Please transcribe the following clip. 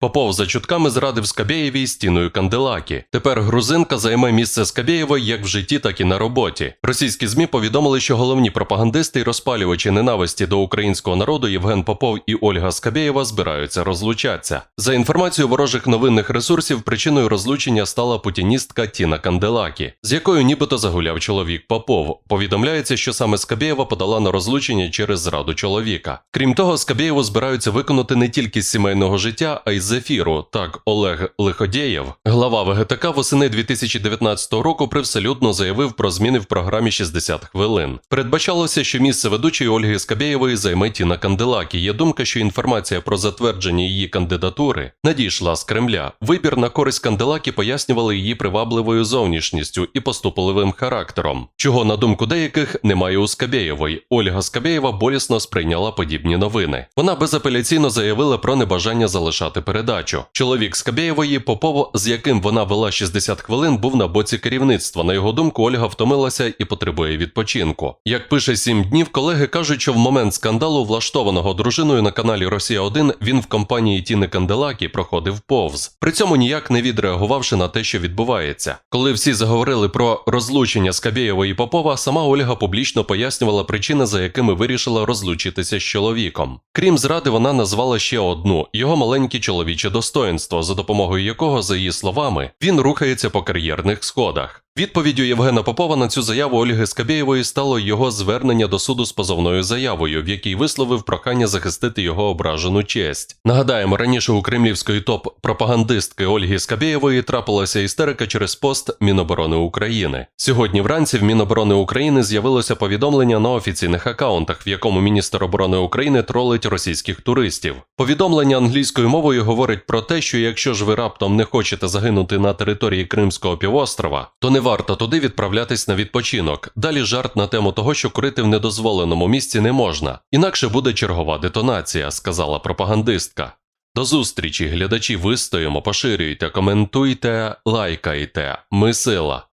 Попов за чутками зрадив Скабєєвій стіною Канделакі. Тепер грузинка займе місце Скабєєвої як в житті, так і на роботі. Російські змі повідомили, що головні пропагандисти і розпалювачі ненависті до українського народу Євген Попов і Ольга Скабєєва збираються розлучатися. За інформацією ворожих новинних ресурсів, причиною розлучення стала путіністка Тіна Канделакі, з якою нібито загуляв чоловік Попов. Повідомляється, що саме Скабєєва подала на розлучення через зраду чоловіка. Крім того, Скабєєву збираються виконати не тільки з сімейного життя, а й з ефіру. Так, Олег Лиходєєв, глава ВГТК, восени 2019 року привселюдно заявив про зміни в програмі 60 хвилин. Передбачалося, що місце ведучої Ольги Скабєєвої займе Тіна Канделакі. Є думка, що інформація про затвердження її кандидатури надійшла з Кремля. Вибір на користь Канделакі пояснювали її привабливою зовнішністю і поступливим характером, чого, на думку деяких, немає у Скабєєвої. Ольга Скабєєва болісно сприйняла подібні новини. Вона безапеляційно заявила про небажання залишати передачу. Чоловік Скабєєвої, Попов, з яким вона вела 60 хвилин, був на боці керівництва. На його думку, Ольга втомилася і потребує відпочинку. Як пише сім днів, колеги кажуть, що в момент скандалу, влаштованого дружиною на каналі Росія 1 він в компанії Тіни Канделакі проходив повз. При цьому ніяк не відреагувавши на те, що відбувається. Коли всі заговорили про розлучення Скабєєва і Попова, сама Ольга публічно пояснювала причини, за якими вирішила розлучитися з чоловіком. Крім зради, вона назвала ще одну його маленьке чоловіче достоинство, за допомогою якого, за її словами, він рухається по кар'єрних сходах. Відповіддю Євгена Попова на цю заяву Ольги Скабєєвої стало його звернення до суду з позовною заявою, в якій висловив прохання захистити його ображену честь. Нагадаємо, раніше у кремлівської топ-пропагандистки Ольги Скабєєвої трапилася істерика через пост Міноборони України. Сьогодні вранці в Міноборони України з'явилося повідомлення на офіційних акаунтах, в якому міністр оборони України тролить російських туристів. Повідомлення англійською мовою говорить про те, що якщо ж ви раптом не хочете загинути на території Кримського півострова, то не варто туди відправлятись на відпочинок. Далі жарт на тему того, що курити в недозволеному місці не можна, інакше буде чергова детонація, сказала пропагандистка. До зустрічі, глядачі, вистоїмо, поширюйте, коментуйте, лайкайте. Ми сила.